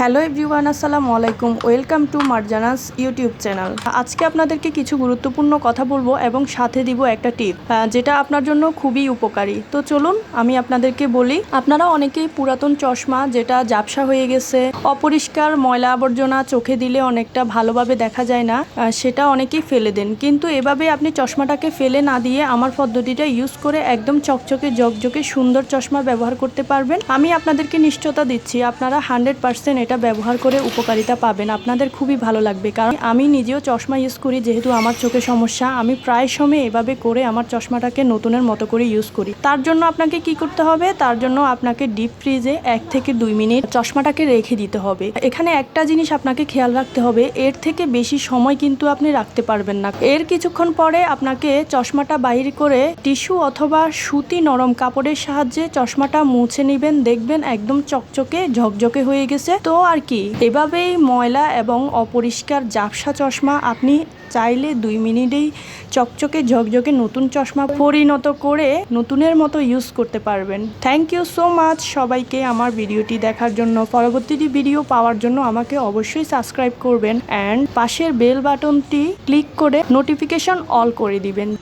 Hello everyone, আসসালামু আলাইকুম। Welcome to Marjana's YouTube channel. আজকে আপনাদেরকে কিছু গুরুত্বপূর্ণ কথা বলব এবং সাথে দিব একটা টিপ যেটা আপনার জন্য খুবই উপকারী। তো চলুন আমি আপনাদেরকে বলি, আপনারা অনেকেই পুরাতন চশমা, যেটা জাপসা হয়ে গেছে, অপরিষ্কার ময়লা আবর্জনা চোখে দিলে অনেকটা ভালোভাবে দেখা যায় না সেটা অনেকেই ফেলে দেন। কিন্তু এভাবে আপনি চশমাটাকে ফেলে না দিয়ে আমার পদ্ধতিটা ইউজ করে একদম চকচকে জকজকে সুন্দর চশমা ব্যবহার করতে পারবেন। আমি আপনাদেরকে নিশ্চয়তা দিচ্ছি, আপনারা হান্ড্রেড পার্সেন্ট এটা ব্যবহার করে উপকারিতা পাবেন। আপনাদের খুবই ভালো লাগবে। কারণ আমি নিজেও চশমা ইউজ করি, যেহেতু আমার চোখে সমস্যা। আমি প্রায় সময় এভাবে করে আমার চশমাটাকে নতুনের মতো করে ইউজ করি। তার জন্য আপনাকে কি করতে হবে? তার জন্য আপনাকে ডিপ ফ্রিজে এক থেকে দুই মিনিট চশমাটাকে রেখে দিতে হবে। এখানে একটা জিনিস আপনাকে খেয়াল রাখতে হবে। এর থেকে বেশি সময় কিন্তু আপনি রাখতে পারবেন না। এর কিছুক্ষণ পরে আপনাকে চশমাটা বাইর করে টিস্যু অথবা সুতি নরম কাপড়ের সাহায্যে চশমাটা মুছে নেবেন। দেখবেন একদম চকচকে, ঝকঝকে হয়ে গেছে। আর কি? এভাবেই ময়লা এবং অপরিষ্কার জাপসা চশমা আপনি চাইলে দুই মিনিটেই চকচকে ঝকঝকে নতুন চশমা পরিণত করে নতুনের মতো ইউজ করতে পারবেন। থ্যাংক ইউ সো মাচ সবাইকে আমার ভিডিওটি দেখার জন্য। পরবর্তীটি ভিডিও পাওয়ার জন্য আমাকে অবশ্যই সাবস্ক্রাইব করবেন। অ্যান্ড পাশের বেল বাটনটি ক্লিক করে নোটিফিকেশন অল করে দিবেন।